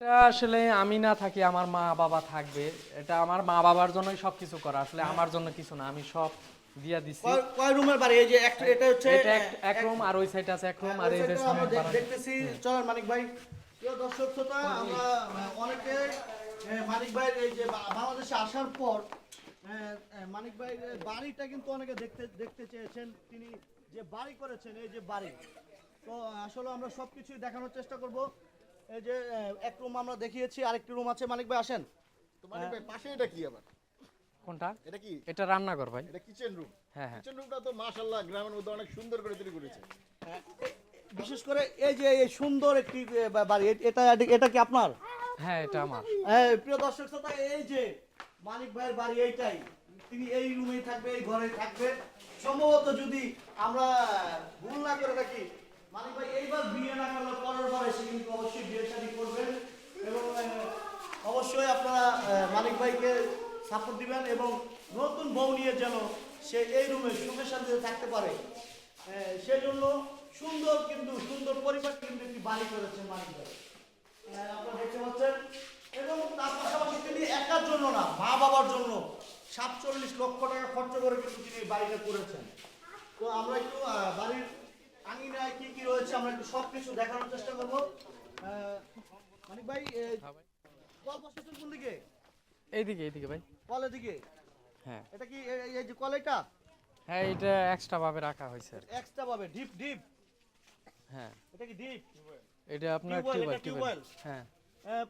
এটা আসলে আমি না থাকি আমার মা বাবা থাকবে। এটা আমার মা বাবার জন্যই সবকিছু করা। আসলে আমার জন্য কিছু না আমি সব দিয়া দিছি। কয়- রুমের বাড়ি? এই যে একটা এটা হচ্ছে এটা এক- রুম আর ওই সাইড আছে এক রুম আর এই যে সামনে দেখতেছি। চলেন মানিক ভাই। প্রিয় দর্শক শ্রোতা আমরা অনেকে মানিক ভাই এই যে বাংলাদেশে আসার পর মানিক ভাই বাড়িটা কিন্তু অনেকে দেখতে দেখতে চেয়েছেন। তিনি যে বাড়ি করেছেন এই যে বাড়ি। তো আসলে আমরা সবকিছুই দেখানোর চেষ্টা করব। এই যে এক রুম আমরা দেখিয়েছি আরেকটি রুম আছে। মানিক ভাই আসেন। তোমার এই পাশে এটা কি আবার? কোনটা? এটা কি? এটা রান্নাঘর ভাই। এটা কিচেন রুম হ্যাঁ হ্যাঁ। কিচেন রুমটা তো মাশাআল্লাহ গ্রামের মধ্যে অনেক সুন্দর করে তৈরি করেছে। বিশেষ করে এই যে এই সুন্দর একটি বাড়ি এটা এটা কি আপনার? হ্যাঁ এটা আমার। এই প্রিয় দর্শক শ্রোতা এই যে মানিক ভাইয়ের বাড়ি এইটাই। তিনি এই রুমেই থাকবে এই ঘরেই থাকবে। সম্ভবত যদি আমরা ভুল না করে থাকি মানিক ভাই, এইবার বিয়ে না করলে পরের বার এসে কিন্তু অবশ্যই বিয়ে শাদী করবেন এবং অবশ্যই আপনারা মানিক ভাইকে সাপোর্ট দিবেন এবং নতুন বউ নিয়ে যেন সে এই রুমে সুখে শান্তিতে থাকতে পারে। সেজন্য সুন্দর কিন্তু, সুন্দর পরিবার কিন্তু একটি বাড়ি করেছে মানিক ভাই। আপনারা দেখতে পাচ্ছেন, এবং তার পাশাপাশি তিনি একার জন্য না মা বাবার জন্য সাতচল্লিশ লক্ষ টাকা খরচ করে কিন্তু তিনি বাড়িটা করেছেন। তো আমরা একটু বাড়ির আঙিনায় কি কি রয়েছে আমরা একটু সব কিছু দেখানোর চেষ্টা করব। মানিক ভাই হ্যাঁ ভাই। কোন দিকে? এইদিকে এইদিকে ভাই। কলের দিকে হ্যাঁ। এটা কি এই- এই- এই যে কল এটা? হ্যাঁ এটা এক্সট্রা ভাবে রাখা হয়েছে আর কি। এক্সট্রা পাবে ডিপ ডিপ হ্যাঁ। এটা কি ডিপ এটা আপনার টিউবওয়েল, এটা হ্যাঁ।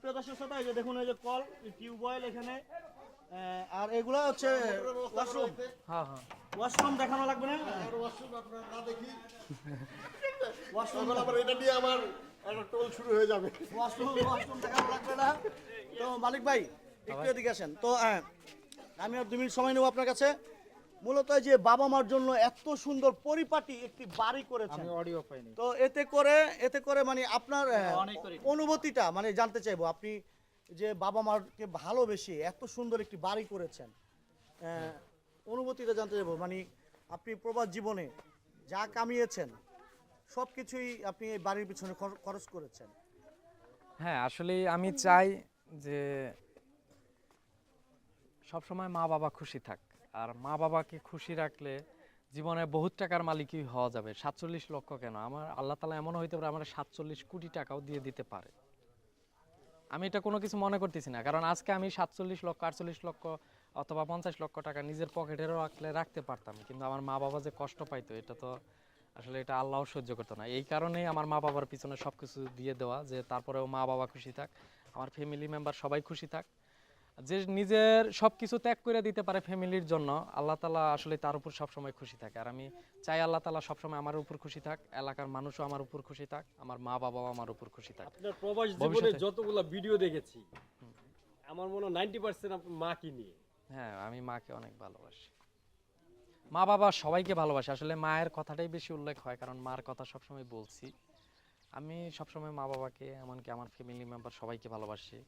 প্রিয় দর্শক শ্রোতা এই যে দেখুন এই যে কল টিউবওয়েল এখানে। আর এগুলা হচ্ছে ওয়াশরুম। হ্যাঁ হ্যাঁ। ওয়াশরুম দেখানো লাগবে না? আর ওয়াশরুম আপনারা না দেখি। ওয়াশরুম আবার এটা দিয়ে আমার একটা টোল শুরু হয়ে যাবে। ওয়াশরুম ওয়াশরুম দেখানো লাগবে না। তো মালিক ভাই একটু এদিকে আসেন। তো আহ, আমি আর দু মিনিট সময় নেব আপনার কাছে। মূলত যে বাবা মার জন্য এত সুন্দর পরিপাটি একটি বাড়ি করেছেন। অডিও পাইনি। তো এতে করে এতে করে মানে আপনার অনুভূতিটা মানে জানতে চাইব। আপনি যে বাবা মাকে ভালোবেসে এত সুন্দর একটি বাড়ি করেছেন। অনুভূতিটা জানতে চাইব। মানে আপনি প্রবাস জীবনে যা কামিয়েছেন সব কিছুই আপনি এই বাড়ির পিছনে খর- খরচ করেছেন। হ্যাঁ আসলে আমি চাই যে সব সময় মা বাবা খুশি থাক। আর মা বাবাকে খুশি রাখলে জীবনে বহুত টাকার মালিকই হওয়া যাবে। সাতচল্লিশ লক্ষ কেন? আমার আল্লাহ তালা এমন হইতে পারে, আমার সাতচল্লিশ কোটি টাকাও দিয়ে দিতে পারে। আমি এটা কোনো কিছু মনে করতেছি না। কারণ আজকে আমি সাতচল্লিশ লক্ষ, আটচল্লিশ লক্ষ অথবা পঞ্চাশ লক্ষ টাকা নিজের পকেটেরও রাখলে, রাখতে পারতাম। কিন্তু আমার মা বাবা যে কষ্ট পাইতো, এটা তো আসলে এটা আল্লাহ সহ্য করতো না। এই কারণেই আমার মা বাবার পিছনে সব কিছু দিয়ে দেওয়া যে তারপরেও মা বাবা খুশি থাক, আমার ফ্যামিলি মেম্বার সবাই খুশি থাক। যে নিজের সব কিছু ত্যাগ করে দিতে পারে ফ্যামিলির জন্য আল্লাহ তালা আসলে তার উপর সবসময় খুশি থাকে। আর আমি চাই আল্লাহ তালা সবসময় আমার উপর খুশি থাক এলাকার মানুষও আমার উপর খুশি থাক আমার মা বাবাও আমার উপর খুশি থাক। আপনার প্রবাস জীবনে যতগুলো ভিডিও দেখেছি আমার মনে হয় নাইনটি পার্সেন্ট আপনার মাকে নিয়ে। হ্যাঁ আমি মাকে অনেক ভালোবাসি। মা বাবা সবাইকে ভালোবাসি। আসলে মায়ের কথাটাই বেশি উল্লেখ হয় কারণ মার কথা সবসময় বলছি। আমি সবসময় মা বাবাকে এমনকি আমার ফ্যামিলি মেম্বার সবাইকে ভালোবাসি।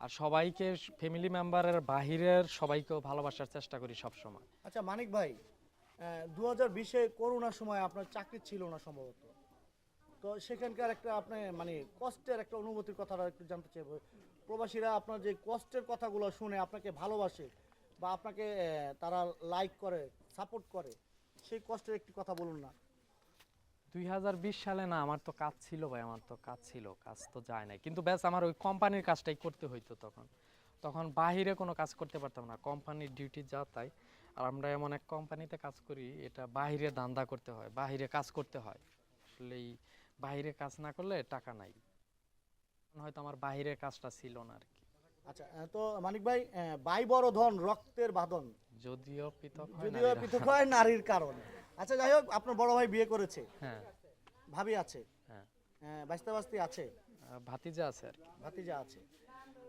আর সবাইকে ফ্যামিলি মেম্বারের বাহিরের সবাইকেও ভালোবাসার চেষ্টা করি সব সময় আচ্ছা মানিক ভাই দু হাজার বিশে করোনার সময় আপনার চাকরি ছিল না সম্ভবত। তো সেখানকার একটা আপনি মানে কষ্টের একটা অনুভূতির কথাটা একটু জানতে চাইব। প্রবাসীরা আপনার যে কষ্টের কথাগুলো শুনে আপনাকে ভালোবাসে বা আপনাকে তারা লাইক করে সাপোর্ট করে, সেই কষ্টের একটি কথা বলুন না। দুই হাজার বিশ সালে না আমার তো কাজ ছিল ভাই আমার তো কাজ ছিল কাজ তো যায় নাই। কিন্তু ব্যাস আমার ওই কোম্পানির কাজটাই করতে হইতো তখন। তখন বাহিরে কোনো কাজ করতে পারতাম না কোম্পানির ডিউটি যা তাই। আর আমরা এমন এক কোম্পানিতে কাজ করি এটা বাহিরে দান্দা করতে হয় বাহিরে কাজ করতে হয়। আসলে এই বাহিরে কাজ না করলে টাকা নাই। হয়তো আমার বাহিরের কাজটা ছিল না আর কি। আচ্ছা তো মানিক ভাই বাই বড় ধন রক্তের বাঁধন। যদিও পৃথক হয় যদিও পৃথক হয় নারীর কারণ। আচ্ছা যাই হোক আপনার বড় ভাই বিয়ে করেছে। হ্যাঁ। ভাবি আছে। হ্যাঁ। বাস্তা বাস্তি আছে? ভাতিজা আছে আর কি। ভাতিজা আছে।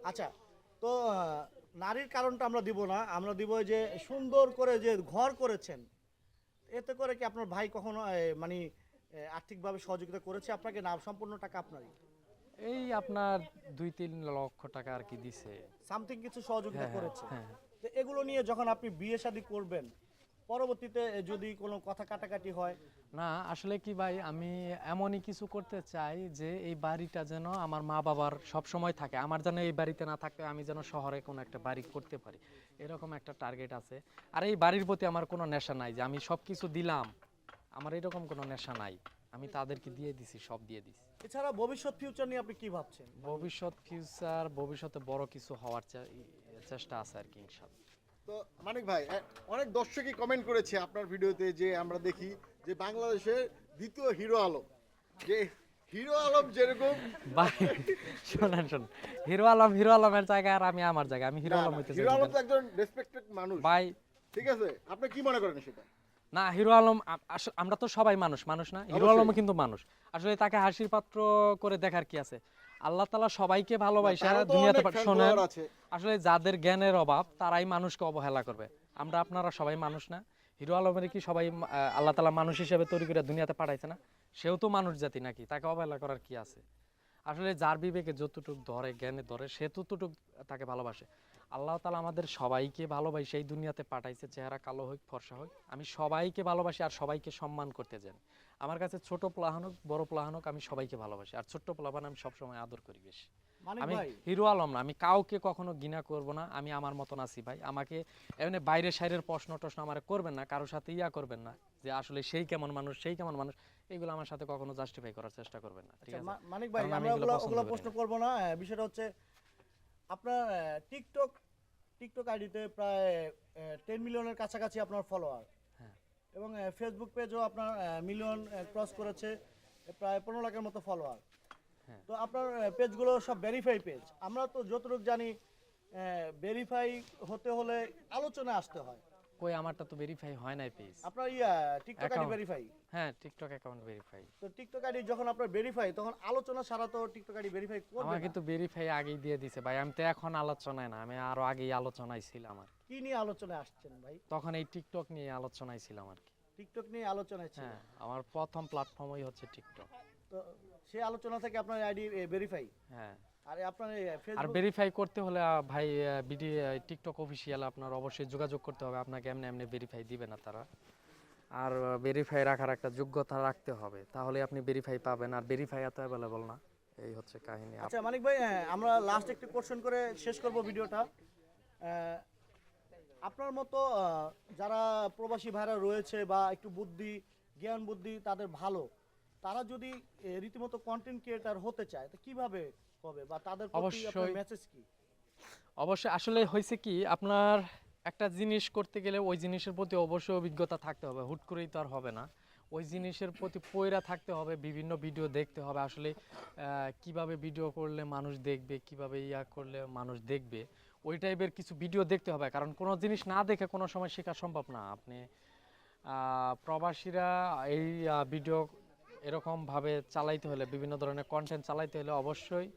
আচ্ছা তো নারীর কারণটা আমরা দিব না। আমরা দিব যে সুন্দর করে যে ঘর করেছেন এতে করে কি আপনার ভাই কখনো মানে আর্থিকভাবে সহযোগিতা করেছে আপনাকে না? সম্পূর্ণ টাকা আপনারই? এই আপনার দুই তিন লক্ষ টাকা আর কি দিছে। সামথিং কিছু সহযোগিতা হ্যাঁ, করেছে। হ্যাঁ, তো এগুলো নিয়ে যখন আপনি বিয়ে শাদী করবেন পরবর্তীতে যদি কোনো কথা কাটাকাটি হয়? না আসলে কি ভাই আমি এমনই কিছু করতে চাই যে এই বাড়িটা যেন আমার মা বাবার সব সময় থাকে। আমার যেন এই বাড়িতে না থাকতে আমি যেন শহরে কোনো একটা বাড়ি করতে পারি। এরকম একটা টার্গেট আছে। আর এই বাড়ির প্রতি আমার কোনো নেশা নাই যে আমি সব কিছু দিলাম। আমার এরকম কোনো নেশা নাই। আমি তাদেরকে দিয়ে দিছি সব দিয়ে দিছি। এছাড়া ভবিষ্যৎ ফিউচার নিয়ে আপনি কি ভাবছেন? ভবিষ্যৎ ফিউচার ভবিষ্যতে বড় কিছু হওয়ার চেষ্টা আছে আর কি ইনশাল্লাহ। তো মানিক ভাই অনেক দর্শকই কমেন্ট করেছে আপনার ভিডিওতে যে আমরা দেখি যে বাংলাদেশের দ্বিতীয় হিরো আলম। যে হিরো আলম যেরকম ভাই শোনেন শোনেন। হিরো আলম হিরো আলমের জায়গায় আর আমি আমার জায়গায়। আমি হিরো আলম হইতে হিরো আলম তো একজন রেসপেক্টেড মানুষ। ভাই ঠিক আছে আপনি কি মনে করেন সেটা? না হিরো আলম আমরা তো সবাই মানুষ মানুষ না? হিরো। আলমও কিন্তু মানুষ। আসলে তাকে হাসির পাত্র করে দেখার কি আছে? আল্লাহ তালা সবাইকে ভালোবাসে দুনিয়াতে শোনেন আসলে যাদের জ্ঞানের অভাব তারাই মানুষকে অবহেলা করবে। আমরা আপনারা সবাই মানুষ না। হিরো আলমের কি সবাই আল্লাহ তালা মানুষ হিসেবে তৈরি করে দুনিয়াতে পাঠাইছে না? সেও তো মানুষ জাতি নাকি তাকে অবহেলা করার কি আছে? আসলে যার বিবেকে যতটুক ধরে জ্ঞানে ধরে সে ততটুক তাকে ভালোবাসে। আল্লাহ তালা আমাদের সবাইকে ভালোবাসে এই দুনিয়াতে পাঠাইছে চেহারা কালো হোক ফর্সা হোক। আমি সবাইকে ভালোবাসি আর সবাইকে সম্মান করতে জানি আমার কাছে ছোট প্লাহান হোক বড় প্লাহান হোক আমি সবাইকে ভালোবাসি। আর ছোট্ট প্লাহান আমি সবসময় আদর করি বেশি। আমি হিরো আলম না আমি কাউকে কখনো ঘৃণা করব না আমি আমার মতন আছি ভাই। আমাকে এমনি বাইরে সাইরের প্রশ্ন টশ্ন আমার করবেন না কারোর সাথে ইয়া করবেন না যে আসলে সেই কেমন মানুষ সেই কেমন মানুষ এগুলো আমার সাথে কখনো জাস্টিফাই করার চেষ্টা করবেন না ঠিক আচ্ছা, আছে? মানিক ভাই আমি আমরা ওগুলো প্রশ্ন। করব না বিষয়টা হচ্ছে আপনার টিকটক টিকটক আইডিতে প্রায় টেন মিলিয়নের কাছাকাছি আপনার ফলোয়ার হ্যাঁ। এবং ফেসবুক পেজও আপনার মিলিয়ন ক্রস করেছে প্রায় পনেরো লাখের মতো ফলোয়ার হ্যাঁ। তো আপনার পেজগুলো সব ভেরিফাই পেজ আমরা তো যতটুকু জানি ভেরিফাই হতে হলে আলোচনা আসতে হয় কই আমারটা তো ভেরিফাই হয় নাই পেজ আপনার ইয়া টিকটক আইডি ভেরিফাই হ্যাঁ টিকটক অ্যাকাউন্ট ভেরিফাই তো টিকটক আইডি যখন আপনার ভেরিফাই তখন আলোচনা ছাড়া তো টিকটক আইডি ভেরিফাই করবে আমাকে না। তো ভেরিফাই আগেই দিয়ে দিছে ভাই। আমি তো এখন আলোচনায় না আমি আরও আগেই আলোচনায় ছিলাম আর কি। নিয়ে আলোচনায় আসছেন ভাই? তখন এই টিকটক নিয়ে আলোচনায় ছিলাম আর কি। টিকটক নিয়ে আলোচনায় ছিল হ্যাঁ আমার প্রথম প্ল্যাটফর্মই হচ্ছে টিকটক তো সেই আলোচনা থেকে আপনার আইডি ভেরিফাই হ্যাঁ। আর ভেরিফাই করতে হলে ভাই বিডি টিকটক অফিসিয়াল আপনার অবশ্যই যোগাযোগ করতে হবে। আপনাকে এমনি এমনি ভেরিফাই দিবে না তারা। আর ভেরিফাই রাখার একটা যোগ্যতা রাখতে হবে। তাহলে আপনি ভেরিফাই পাবেন। আর ভেরিফাই এত অ্যাভেলেবল না। এই হচ্ছে কাহিনী। আচ্ছা মানিক ভাই হ্যাঁ, আমরা লাস্ট একটু কোশ্চেন করে শেষ করব ভিডিওটা। আপনার মতো যারা প্রবাসী ভাইরা রয়েছে বা একটু বুদ্ধি জ্ঞান বুদ্ধি তাদের ভালো তারা যদি রীতিমতো কন্টেন্ট ক্রিয়েটার হতে চায় তো কীভাবে হবে বা তাদের প্রতি আপনার অবশ্যই। মেসেজ কি? অবশ্যই আসলে হয়েছে কি আপনার একটা জিনিস করতে গেলে ওই জিনিসের প্রতি অবশ্যই অভিজ্ঞতা থাকতে হবে হুট করেই তো আর হবে না। ওই জিনিসের প্রতি পয়রা থাকতে হবে বিভিন্ন ভিডিও দেখতে হবে আসলে কীভাবে ভিডিও করলে মানুষ দেখবে কীভাবে ইয়া করলে মানুষ দেখবে ওই টাইপের কিছু ভিডিও দেখতে হবে কারণ কোনো জিনিস না দেখে কোনো সময় শেখা সম্ভব না। আপনি প্রবাসীরা এই ভিডিও এরকমভাবে চালাইতে হলে বিভিন্ন ধরনের কন্টেন্ট চালাইতে হলে অবশ্যই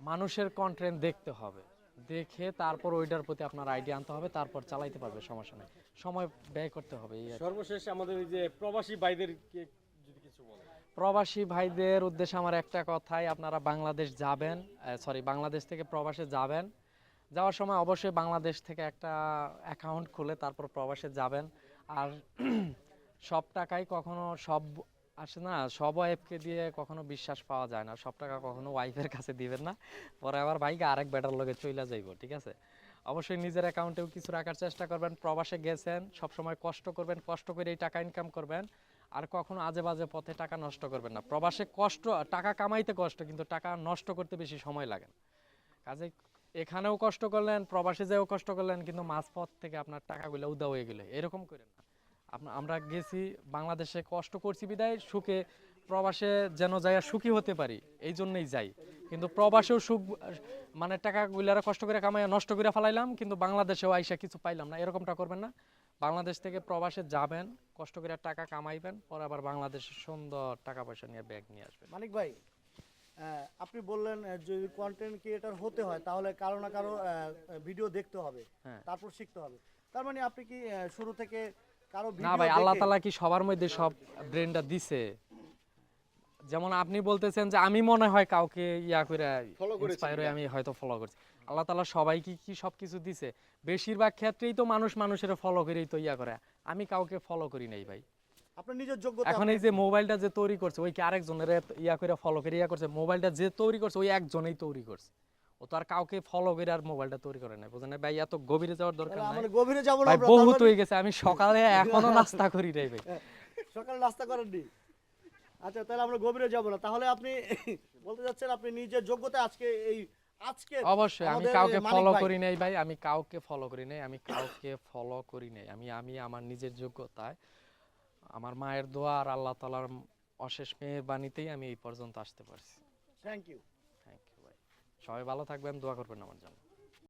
মানুষের কন্টেন্ট দেখতে হবে। দেখে তারপর ওইটার প্রতি আপনার আইডিয়া আনতে হবে তারপর চালাইতে পারবে সমস্যা নেই। সময় ব্যয় করতে হবে সর্বশেষ আমাদের এই যে প্রবাসী ভাইদের যদি কিছু বলেন। প্রবাসী ভাইদের উদ্দেশ্যে আমার একটা কথাই আপনারা বাংলাদেশ যাবেন সরি বাংলাদেশ থেকে প্রবাসে যাবেন। যাওয়ার সময় অবশ্যই বাংলাদেশ থেকে একটা অ্যাকাউন্ট খুলে তারপর প্রবাসে যাবেন। আর সব টাকাই কখনো সব আসে না, সব ওয়াইফকে দিয়ে কখনো বিশ্বাস পাওয়া যায় না। সব টাকা কখনো ওয়াইফের কাছে দিবেন না। পরে আবার ভাইকে আরেক বেটার লগে চইলা যাইব, ঠিক আছে? অবশ্যই নিজের অ্যাকাউন্টেও কিছু রাখার চেষ্টা করবেন। প্রবাসে গেছেন, সবসময় কষ্ট করবেন, কষ্ট করে এই টাকা ইনকাম করবেন। আর কখনো আজে বাজে পথে টাকা নষ্ট করবেন না। প্রবাসে কষ্ট, টাকা কামাইতে কষ্ট, কিন্তু টাকা নষ্ট করতে বেশি সময় লাগে কাজে এখানেও কষ্ট করলেন, প্রবাসে যেও কষ্ট করলেন, কিন্তু মাঝপথ থেকে আপনার টাকাগুলো উদা হয়ে গেলে। এরকম করেন না। আমরা গেছি বাংলাদেশে কষ্ট করছি বিদায় সুখে প্রবাসে যেন যাই সুখী হতে পারি এই জন্যই যাই। কিন্তু প্রবাসেও সুখ মানে টাকাগুলারা কষ্ট করে কামাইয়া নষ্ট করে ফেলাইলাম কিন্তু বাংলাদেশেও আইসা কিছু পাইলাম না। এরকমটা করবেন না। বাংলাদেশ থেকে প্রবাসে যাবেন কষ্ট করে টাকা কামাইবেন পরে আবার বাংলাদেশে সুন্দর টাকা পয়সা নিয়ে ব্যাগ নিয়ে আসবেন। মানিক ভাই আপনি বললেন যদি কন্টেন্ট ক্রিয়েটার হতে হয় তাহলে কারও না কারও ভিডিও দেখতে হবে হ্যাঁ। তারপর শিখতে হবে। তার মানে আপনি কি শুরু থেকে না ভাই আল্লাহ তালা কি সবার মধ্যে সব ব্রেনটা দিছে? যেমন আপনি বলতেছেন যে আমি মনে হয় কাউকে ইয়া করে ইন্সপায়ার হয়ে আমি হয়তো ফলো করছি। আল্লাহ তালা সবাইকে কি সব কিছু দিছে? বেশিরভাগ ক্ষেত্রেই তো মানুষ মানুষের ফলো করেই তো ইয়া করে। আমি কাউকে ফলো করি নাই ভাই। আপনার নিজের যোগ্যতা এখন এই যে মোবাইলটা যে তৈরি করছে ওই কি আরেকজনের ইয়া করে ফলো করে ইয়া করছে? মোবাইলটা যে তৈরি করছে ওই একজনেই তৈরি করছে। ও তো আর কাউকে ফলো করে আর মোবাইলটা তৈরি করে নাই বুঝেন ভাই এত গভীরে যাওয়ার দরকার নাই। আমরা গভীরে যাব না ভাই বহুত হয়ে গেছে আমি সকালে এখনও নাস্তা করি নাই ভাই। মানে সকালে নাস্তা করেননি। আচ্ছা তাহলে আমরা গভীরে যাব না। তাহলে আপনি বলতে যাচ্ছেন আপনি নিজের যোগ্যতা আজকে এই আজকে অবশ্যই আমি কাউকে ফলো করি নাই ভাই আমি কাউকে ফলো করি নাই আমি কাউকে ফলো করি নাই। আমি আমি আমার নিজের যোগ্যতায় আমার মায়ের দোয়া আর আল্লাহ তালার অশেষ মেহেরবানিতেই আমি এই পর্যন্ত আসতে পারছি। থ্যাংক ইউ সবাই ভালো থাকবেন দোয়া করবেন আমার জন্য।